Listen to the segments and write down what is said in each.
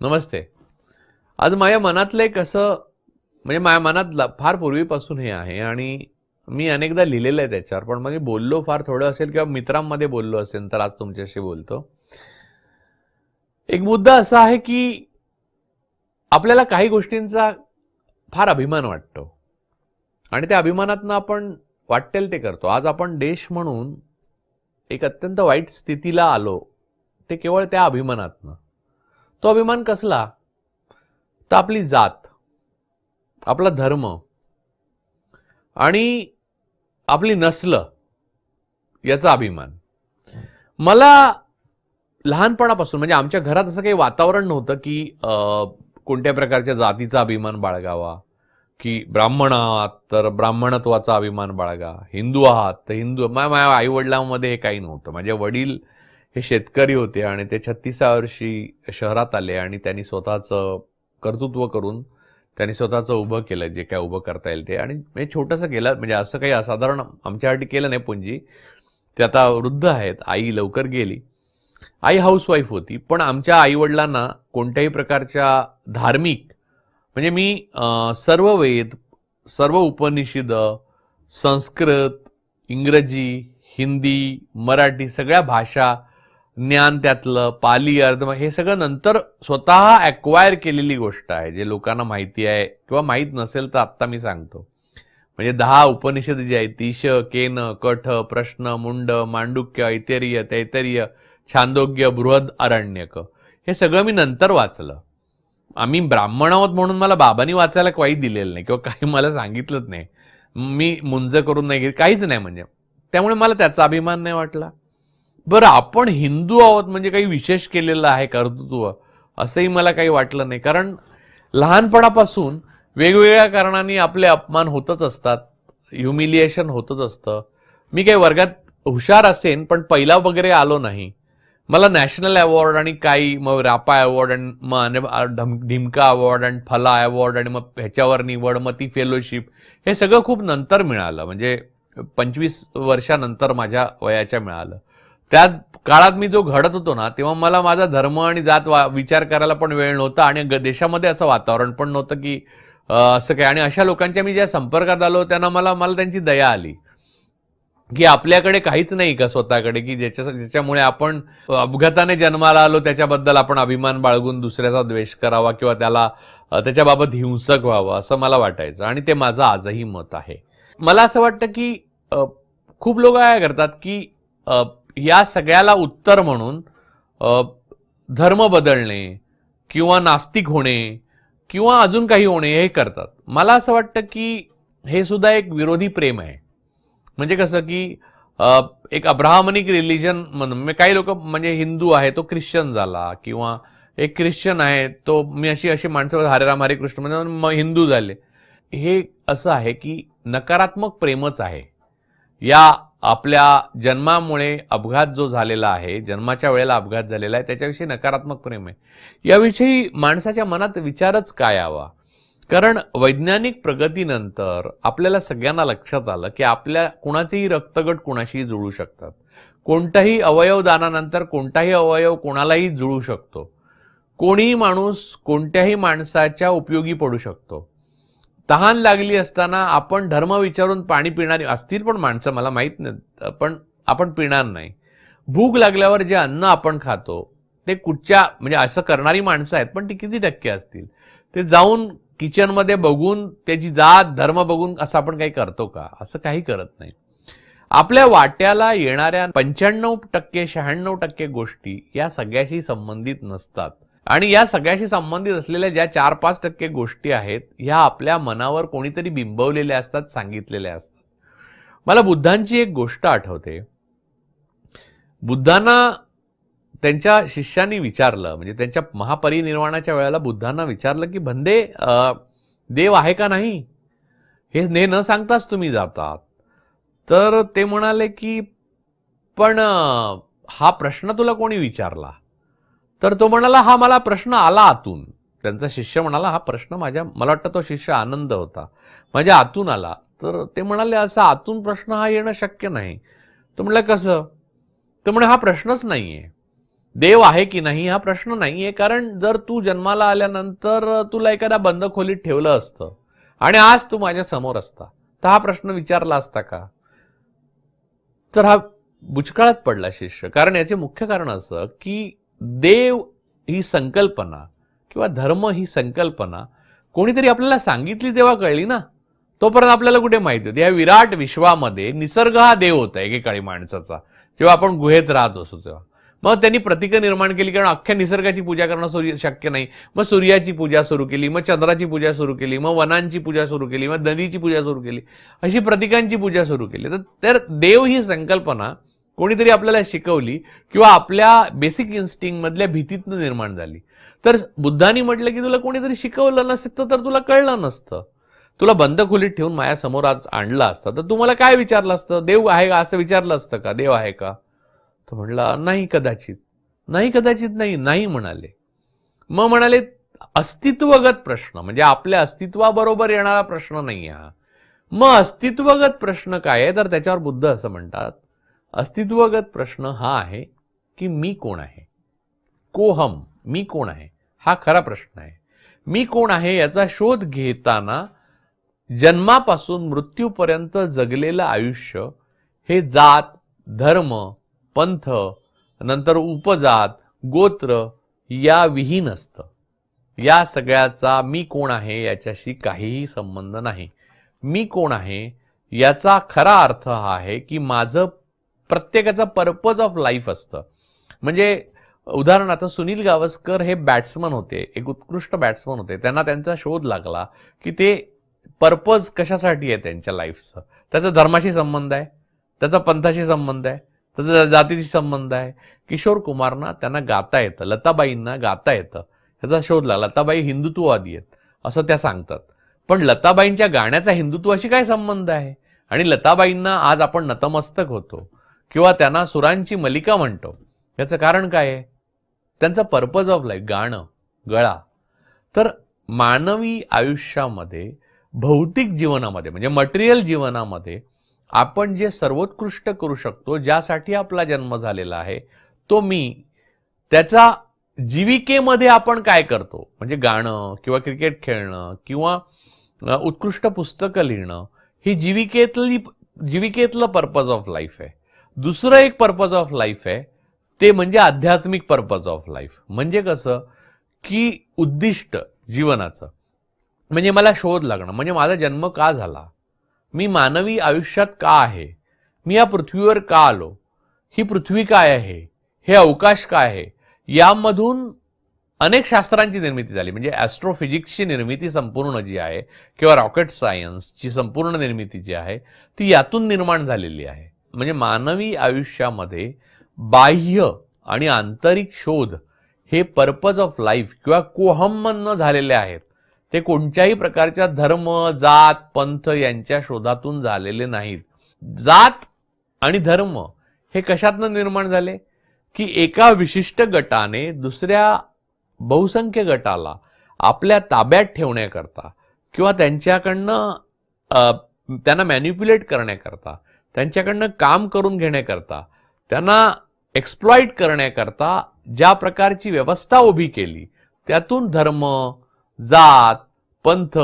नमस्ते. आज माझ्या मनातलं एक असं म्हणजे माझ्या मनात फार पूर्वीपासून हे आहे आणि मी अनेकदा लिहिलेलं आहे त्याच्यावर पण मग बोललो फार थोडं असेल किंवा मित्रांमध्ये बोललो असेल तर आज तुमच्याशी बोलतो. एक मुद्दा असा आहे की आपल्याला काही गोष्टींचा फार अभिमान वाटतो आणि त्या अभिमानातनं आपण वाटेल ते करतो. आज आपण देश म्हणून एक अत्यंत वाईट स्थितीला आलो ते केवळ त्या अभिमानातनं. तो अभिमान कसला? तर आपली जात आपला धर्म आणि आपली नसल याचा अभिमान. मला लहानपणापासून म्हणजे आमच्या घरात असं काही वातावरण नव्हतं की कोणत्या प्रकारच्या जातीचा अभिमान बाळगावा की ब्राह्मण आहात तर ब्राह्मणत्वाचा अभिमान बाळगा हिंदू आहात तर हिंदू माझ्या आईवडिलांमध्ये हे काही नव्हतं. माझे वडील हे शेतकरी होते आणि ते छत्तीसा वर्षी शहरात आले आणि त्यांनी स्वतःचं कर्तृत्व करून त्यांनी स्वतःचं उभं केलं जे काय उभं करता येईल ते. आणि म्हणजे छोटंसं केलं म्हणजे असं काही असाधारण आमच्यासाठी केलं नाही पुंजी. ते आता वृद्ध आहेत आई लवकर गेली. आई हाऊसवाईफ होती पण आमच्या आईवडिलांना कोणत्याही प्रकारच्या धार्मिक म्हणजे मी सर्व वेद सर्व उपनिषद संस्कृत इंग्रजी हिंदी मराठी सगळ्या भाषा ज्ञान त्यातलं पाली अर्ध हे सगळं नंतर स्वतः ॲक्वायर केलेली गोष्ट आहे जे लोकांना माहिती आहे किंवा माहीत नसेल तर आत्ता मी सांगतो. म्हणजे दहा उपनिषद जे आहेत तीश केन कठ प्रश्न मुंड मांडुक्य ऐतेर्य तैतर्य छांदोग्य बृहद अरण्यक. हे सगळं मी नंतर वाचलं. आम्ही ब्राह्मण आहोत म्हणून मला बाबांनी वाचायला काही दिलेलं नाही किंवा काही मला सांगितलंच नाही. मी मुंज करून नाही घेत काहीच नाही म्हणजे. त्यामुळे मला त्याचा अभिमान नाही वाटला. बरं आपण हिंदू आहोत म्हणजे काही विशेष केलेलं आहे कर्तृत्व असंही मला काही वाटलं नाही. कारण लहानपणापासून वेगवेगळ्या कारणांनी आपले अपमान होतच असतात ह्युमिलिएशन होतच असतं. मी काही वर्गात हुशार असेन पण पहिला वगैरे आलो नाही. मला नॅशनल अवॉर्ड आणि काही मग रापा अवॉर्ड आणि मग ढम- ढिमका अवॉर्ड आणि फला अवॉर्ड आणि मग ह्याच्यावर निवड मग ती फेलोशिप हे सगळं खूप नंतर मिळालं. म्हणजे पंचवीस वर्षानंतर माझ्या वयाच्या मिळालं. त्या काळात मी जो घडत होतो ना तेव्हा मला माझा धर्म आणि जात वा- विचार करायला पण वेळ नव्हता आणि ग- देशामध्ये असं वातावरण पण नव्हतं की असं काय. आणि अशा लोकांच्या मी ज्या संपर्कात आलो त्यांना मला मला त्यांची दया आली. की आपल्याकडे काहीच नाही का स्वतःकडे की ज्याच्या ज्याच्यामुळे आपण अपघाताने जन्माला आलो त्याच्याबद्दल आपण अभिमान बाळगून दुसऱ्याचा द्वेष करावा किंवा त्याला त्याच्याबाबत हिंसक व्हावं असं मला वाटायचं. आणि ते माझं आजही मत आहे. मला असं वाटतं की खूप लोक काय करतात की या सगळ्याला उत्तर म्हणून धर्म बदलणे किंवा नास्तिक होणे किंवा अजून काही होणे हे करतात. मला असं वाटतं की हे सुद्धा एक विरोधी प्रेम आहे. म्हणजे कसं की एक अब्राहमनिक रिलिजन म्हणून म्हणजे काही लोक म्हणजे हिंदू आहे तो ख्रिश्चन झाला किंवा एक ख्रिश्चन आहे तो मी अशी अशी माणसं हरे राम हरे कृष्ण म्हणजे मग हिंदू झाले. हे असं आहे की नकारात्मक प्रेमच आहे. या आपल्या जन्मामुळे अपघात जो झालेला आहे जन्माच्या वेळेला अपघात झालेला आहे त्याच्याविषयी नकारात्मक प्रेम आहे. याविषयी माणसाच्या मनात विचारच काय यावा? कारण वैज्ञानिक प्रगतीनंतर आपल्याला सगळ्यांना लक्षात आलं की आपल्या कुणाचेही रक्तगट कुणाशीही जुळू शकतात. कोणताही अवयव दानानंतर कोणताही अवयव कोणालाही जुळू शकतो. कोणीही माणूस कोणत्याही माणसाच्या उपयोगी पडू शकतो. तहान लागली असताना आपण धर्म विचारून पाणी पिणारी असतील पण माणसं मला माहीत नाही पण आपण पिणार नाही. भूक लागल्यावर जे अन्न आपण खातो ते कुठच्या म्हणजे असं करणारी माणसं आहेत पण ती किती टक्के असतील? ते जाऊन किचनमध्ये बघून त्याची जात धर्म बघून असं आपण काही करतो का? असं काही करत नाही. आपल्या वाट्याला येणाऱ्या पंच्याण्णव टक्के शहाण्णव टक्के गोष्टी या सगळ्याशी संबंधित नसतात. आणि या सगळ्याशी संबंधित असलेल्या ज्या चार पाच टक्के गोष्टी आहेत ह्या आपल्या मनावर कोणीतरी बिंबवलेल्या असतात सांगितलेल्या असतात. मला बुद्धांची एक गोष्ट आठवते. बुद्धांना त्यांच्या शिष्यांनी विचारलं म्हणजे त्यांच्या महापरिनिर्वाणाच्या वेळेला बुद्धांना विचारलं की भंदे देव आहे का नाही? हे ने न सांगताच तुम्ही जातात. तर ते म्हणाले की पण हा प्रश्न तुला कोणी विचारला? तर तो म्हणाला हा मला प्रश्न आला आतून. त्यांचा शिष्य म्हणाला हा प्रश्न माझ्या मला वाटतं तो शिष्य आनंद होता माझ्या आतून आला. तर ते म्हणाले असा आतून प्रश्न हा येणं शक्य नाही. तो म्हणलं कसं? तर म्हणे हा प्रश्नच नाहीये. देव आहे की नाही हा प्रश्न नाहीये कारण जर तू जन्माला आल्यानंतर तुला एखाद्या बंद खोलीत ठेवलं असतं आणि आज तू माझ्यासमोर असता तर हा प्रश्न विचारला असता का? तर हा बुचकाळात पडला शिष्य कारण याचे मुख्य कारण असं की देव ही संकल्पना किंवा धर्म ही संकल्पना कोणीतरी आपल्याला सांगितली तेव्हा कळली ना? तोपर्यंत आपल्याला कुठे माहिती होती? या विराट विश्वामध्ये निसर्ग हा देव होता एकेकाळी माणसाचा. जेव्हा आपण गुहेत राहत असतो तेव्हा. मग त्यांनी प्रतिकं निर्माण केली कारण अख्ख्या निसर्गाची पूजा करणं सूर्य शक्य नाही. मग सूर्याची पूजा सुरू केली मग चंद्राची पूजा सुरू केली मग वनांची पूजा सुरू केली मग नदीची पूजा सुरू केली. अशी प्रतिकांची पूजा सुरू केली. तर तर देव ही संकल्पना कोणीतरी आपल्याला शिकवली किंवा आपल्या बेसिक इन्स्टिंगमधल्या भीतीतनं निर्माण झाली. तर बुद्धानी म्हटलं की तुला कोणीतरी शिकवलं नसतं तर तुला कळलं नसतं. तुला बंद खोलीत ठेवून माझ्यासमोर आज आणलं असतं. तर तुम्हाला काय विचारलं असतं? देव आहे का? असं विचारलं असतं का? देव आहे का? तो म्हणला नाही कदाचित. नाही कदाचित नाही. नाही म्हणाले. मग म्हणाले अस्तित्वगत प्रश्न. म्हणजे आपल्या अस्तित्वाबरोबर येणारा प्रश्न नाही हा. मग अस्तित्वगत प्रश्न काय आहे? तर त्याच्यावर बुद्ध असं म्हणतात अस्तित्वगत प्रश्न हा आहे की मी कोण आहे? कोहम मी कोण आहे? हा खरा प्रश्न आहे. मी कोण आहे याचा शोध घेताना जन्मापासून मृत्यूपर्यंत जगलेलं आयुष्य हे जात धर्म पंथ नंतर उपजात गोत्र या विहीन असतं. या सगळ्याचा मी कोण आहे याच्याशी काहीही संबंध नाही. मी कोण आहे याचा खरा अर्थ हा आहे की माझं प्रत्येकाचा पर्पज ऑफ लाईफ असतं. म्हणजे उदाहरणार्थ सुनील गावस्कर हे बॅट्समन होते एक उत्कृष्ट बॅट्समन होते. त्यांना त्यांचा शोध लागला की ते पर्पज कशासाठी आहे त्यांच्या लाईफचं त्याचा धर्माशी संबंध आहे त्याचा पंथाशी संबंध आहे त्याचा जातीशी संबंध आहे. किशोर कुमारना त्यांना गाता येतं लताबाईंना गाता येतं. ह्याचा शोध लागला लताबाई हिंदुत्ववादी आहेत असं त्या सांगतात. पण लताबाईंच्या गाण्याचा हिंदुत्वाशी काय संबंध आहे? आणि लताबाईंना आज आपण नतमस्तक होतो. किंवा त्यांना सुरांची मलिका म्हणतो. याचं कारण काय आहे? त्यांचा पर्पज ऑफ लाईफ गाणं गळा. तर मानवी आयुष्यामध्ये भौतिक जीवनामध्ये म्हणजे मटेरियल जीवनामध्ये आपण जे सर्वोत्कृष्ट करू शकतो ज्यासाठी आपला जन्म झालेला आहे तो मी. त्याचा जीविकेमध्ये आपण काय करतो? म्हणजे गाणं किंवा क्रिकेट खेळणं किंवा उत्कृष्ट पुस्तकं लिहिणं ही जीविकेतली जीविकेतलं पर्पज ऑफ लाईफ आहे. दुसरं एक पर्पज ऑफ लाईफ आहे. ते म्हणजे आध्यात्मिक पर्पज ऑफ लाईफ म्हणजे कसं? की उद्दिष्ट जीवनाचं. म्हणजे मला शोध लागणं. म्हणजे माझा जन्म का झाला? मी मानवी आयुष्यात का आहे? मी या पृथ्वीवर का आलो? ही पृथ्वी काय आहे? हे अवकाश काय आहे? यामधून अनेक शास्त्रांची निर्मिती झाली. म्हणजे ॲस्ट्रोफिजिक्सची निर्मिती संपूर्ण जी आहे किंवा रॉकेट सायन्सची संपूर्ण निर्मिती जी आहे ती यातून निर्माण झालेली आहे. म्हणजे मानवी आयुष्यामध्ये बाह्य आणि आंतरिक शोध हे पर्पज ऑफ लाईफ किंवा कोहम्मन झालेले आहेत. ते कोणत्याही प्रकारच्या धर्म जात पंथ यांच्या शोधातून झालेले नाहीत. जात आणि धर्म हे कशातनं निर्माण झाले? की एका विशिष्ट गटाने दुसऱ्या बहुसंख्य गटाला आपल्या ताब्यात ठेवण्याकरता किंवा त्यांच्याकडनं त्यांना मॅन्युप्युलेट करण्याकरता त्यांच्याकडनं काम करून घेण्याकरता त्यांना एक्सप्लॉइट करण्याकरता ज्या प्रकारची व्यवस्था उभी केली त्यातून धर्म जात पंथ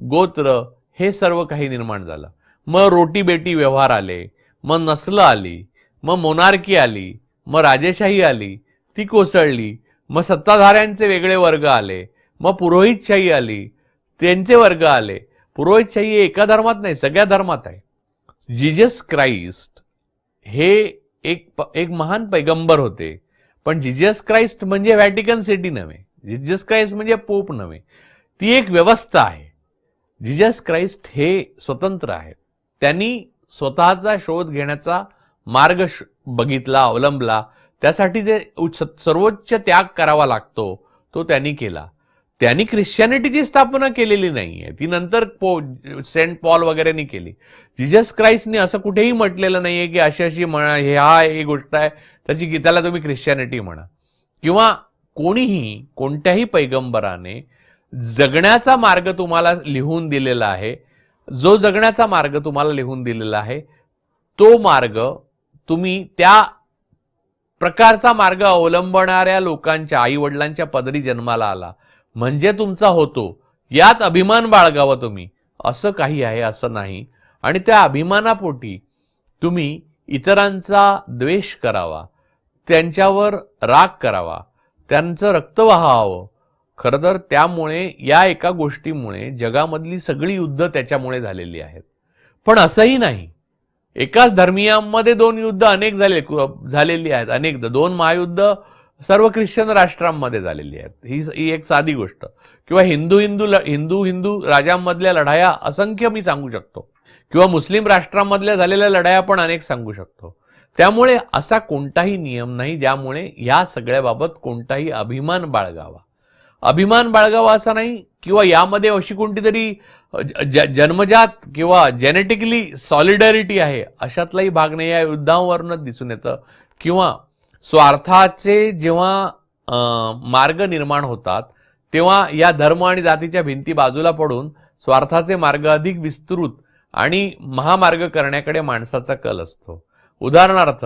गोत्र हे सर्व काही निर्माण झालं. मग रोटी बेटी व्यवहार आले मग नसलं आली मग मोनार्की आली मग राजेशाही आली ती कोसळली मग सत्ताधाऱ्यांचे वेगळे वर्ग आले मग पुरोहितशाही आली त्यांचे वर्ग आले. पुरोहितशाही एका धर्मात नाही सगळ्या धर्मात आहे. जिजस क्राइस्ट हे एक एक महान पैगंबर होते. पण जिजस क्राइस्ट म्हणजे व्हॅटिकन सिटी नव्हे. जिजस क्राइस्ट म्हणजे पोप नव्हे. ती एक व्यवस्था आहे. जिजस क्राइस्ट हे स्वतंत्र आहेत त्यांनी स्वतःचा शोध घेण्याचा मार्ग बघितला अवलंबला. त्यासाठी जे उच्च- सर्वोच्च त्याग करावा लागतो तो त्यांनी केला. त्यांनी ख्रिश्चॅनिटीची स्थापना केलेली नाहीये. ती नंतर पो सेंट पॉल वगैरेनी केली. जिजस क्राईस्टने असं कुठेही म्हटलेलं नाहीये की अशी अशी म्हणा हे हा ही गोष्ट आहे. त्याची गीताला तुम्ही ख्रिश्चॅनिटी म्हणा. किंवा कोणीही कोणत्याही पैगंबराने जगण्याचा मार्ग तुम्हाला लिहून दिलेला आहे जो जगण्याचा मार्ग तुम्हाला लिहून दिलेला आहे तो मार्ग तुम्ही त्या प्रकारचा मार्ग अवलंबणाऱ्या लोकांच्या आई वडिलांच्या पदरी जन्माला आला. म्हणजे तुमचा होतो. यात अभिमान बाळगावा तुम्ही. असं काही आहे असं नाही. आणि त्या अभिमानापोटी तुम्ही इतरांचा द्वेष करावा. त्यांच्यावर राग करावा. त्यांचं रक्त वाहावं. खरं तर त्यामुळे या एका गोष्टीमुळे जगामधली सगळी युद्ध त्याच्यामुळे झालेली आहेत. पण असंही नाही. एकाच धर्मियांमध्ये दोन युद्ध अनेक झाले झालेली आहेत. अनेक दोन महायुद्ध सर्व ख्रिश्चन राष्ट्रांमध्ये झालेली आहेत. ही ही एक साधी गोष्ट. किंवा हिंदू हिंदू ल- हिंदू हिंदू राजांमधल्या लढाया असंख्य मी सांगू शकतो. किंवा मुस्लिम राष्ट्रांमधल्या झालेल्या लढाया पण अनेक सांगू शकतो. त्यामुळे असा कोणताही नियम नाही ज्यामुळे या सगळ्याबाबत कोणताही अभिमान बाळगावा. अभिमान बाळगावा असा नाही किंवा यामध्ये अशी कोणती तरी ज- जन्मजात किंवा जेनेटिकली सॉलिडॅरिटी आहे अशातलाही भाग नाही. या युद्धांवरूनच दिसून येतं. किंवा स्वार्थाचे जेव्हा मार्ग निर्माण होतात तेव्हा या धर्म आणि जातीच्या भिंती बाजूला पडून स्वार्थाचे मार्ग अधिक विस्तृत आणि महामार्ग करण्याकडे माणसाचा कल असतो. उदाहरणार्थ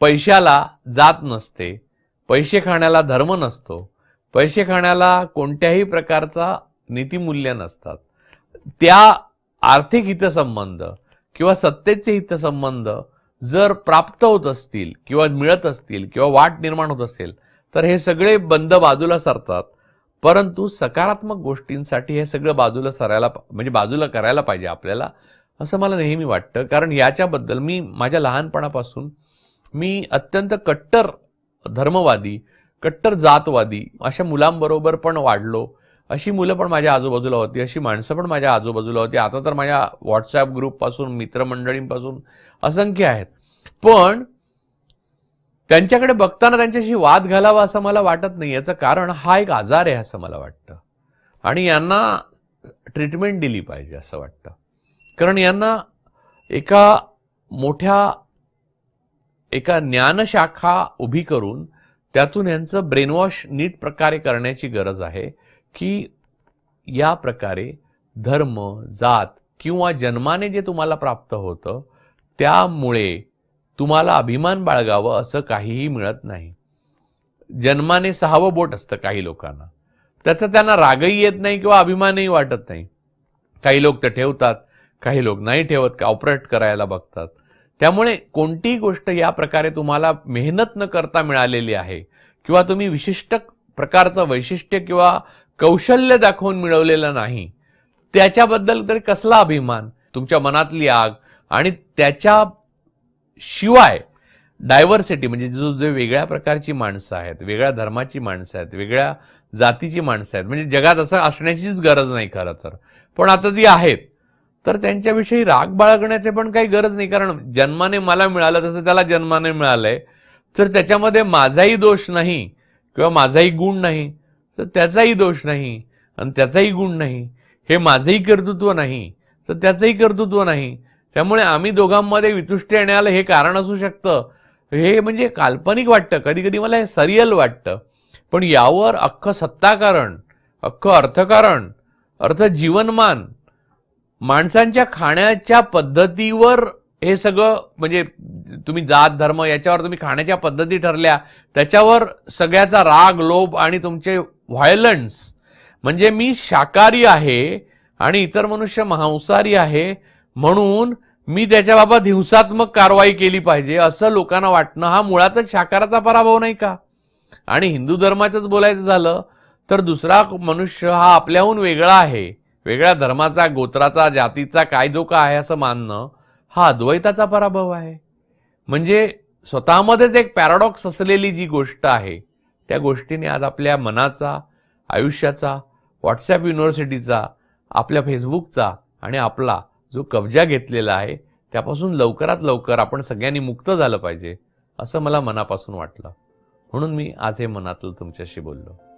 पैशाला जात नसते पैसे खाण्याला धर्म नसतो पैसे खाण्याला कोणत्याही प्रकारचा नीतिमूल्य नसतात. त्या आर्थिक हितसंबंध किंवा सत्तेचे हितसंबंध जर प्राप्त होत असतील किंवा मिळत असतील किंवा वाट निर्माण होत असेल तर हे सगळे बंद बाजूला सरतात. परंतु सकारात्मक गोष्टींसाठी हे सगळं बाजूला सरायला म्हणजे बाजूला करायला पाहिजे आपल्याला असं मला नेहमी वाटतं. कारण याच्याबद्दल मी माझ्या लहानपणापासून मी अत्यंत कट्टर धर्मवादी कट्टर जातवादी अशा मुलांबरोबर पण वाढलो. अशी मुलं पण माझ्या आजूबाजूला होती अशी माणसं पण माझ्या आजूबाजूला होती. आता तर माझ्या व्हॉट्सॲप ग्रुपपासून मित्रमंडळींपासून असंख्य आहेत. पण त्यांच्याकडे बघताना त्यांच्याशी वाद घालावा असं मला वाटत नाही. याचं कारण हा एक आजार आहे असं मला वाटतं. आणि यांना ट्रीटमेंट दिली पाहिजे असं वाटतं. कारण यांना एका मोठ्या एका ज्ञानशाखा उभी करून त्यातून यांचं ब्रेनवॉश नीट प्रकारे करण्याची गरज आहे. की या प्रकारे धर्म जात किंवा जन्माने जे तुम्हाला प्राप्त होतं त्यामुळे तुम्हाला अभिमान बाळगावं असं काहीही मिळत नाही. जन्माने सहावं बोट असतं काही लोकांना. त्याचा त्यांना रागही येत नाही किंवा अभिमानही वाटत नाही. काही लोक तर ठेवतात काही लोक नाही ठेवत का ऑपरेट करायला बघतात. त्यामुळे कोणतीही गोष्ट या प्रकारे तुम्हाला मेहनत न करता मिळालेली आहे किंवा तुम्ही विशिष्ट प्रकारचं वैशिष्ट्य किंवा कौशल्य दाखवून मिळवलेलं नाही. त्याच्याबद्दल तरी कसला अभिमान? तुमच्या मनातली आग आणि त्याच्या शिवाय डायव्हर्सिटी म्हणजे जो जे वेगळ्या प्रकारची माणसं आहेत वेगळ्या धर्माची माणसं आहेत वेगळ्या जातीची माणसं आहेत म्हणजे जगात असं असण्याचीच गरज नाही खरं तर. पण आता ती आहेत तर त्यांच्याविषयी राग बाळगण्याचे पण काही गरज नाही. कारण जन्माने मला मिळालं तसं त्याला जन्माने मिळालंय. तर त्याच्यामध्ये माझाही दोष नाही किंवा माझाही गुण नाही. तर त्याचाही दोष नाही आणि त्याचाही गुण नाही. हे माझंही कर्तृत्व नाही तर त्याचंही कर्तृत्व नाही. त्यामुळे आम्ही दोघांमध्ये वितुष्टी येण्याला हे कारण असू शकतं. हे म्हणजे काल्पनिक वाटतं. कधी कधी मला हे सरियल वाटतं. पण यावर अख्खं सत्ताकारण अख्खं अर्थकारण अर्थ जीवनमान माणसांच्या खाण्याच्या पद्धतीवर हे सगळं म्हणजे तुम्ही जात धर्म याच्यावर तुम्ही खाण्याच्या पद्धती ठरल्या त्याच्यावर सगळ्याचा राग लोभ आणि तुमचे व्हायलन्स म्हणजे मी शाकाहारी आहे आणि इतर मनुष्य मांसाहारी आहे म्हणून मी त्याच्याबाबत हिंसात्मक कारवाई केली पाहिजे असं लोकांना वाटणं हा मुळातच शाकाराचा पराभव नाही का? आणि हिंदू धर्माचंच बोलायचं झालं तर दुसरा मनुष्य हा आपल्याहून वेगळा आहे. वेगळ्या धर्माचा गोत्राचा जातीचा काय जो का आहे असं मानणं हा अद्वैताचा पराभव आहे. म्हणजे स्वतःमध्येच एक पॅराडॉक्स असलेली जी गोष्ट आहे त्या गोष्टीने आज आपल्या मनाचा आयुष्याचा व्हॉट्सॲप युनिव्हर्सिटीचा आपल्या फेसबुकचा आणि आपला जो कब्जा घेतलेला आहे त्यापासून लवकरात लवकर आपण सगळ्यांनी मुक्त झालं पाहिजे असं मला मनापासून वाटलं. म्हणून मी आज हे मनातलं तुमच्याशी बोललो.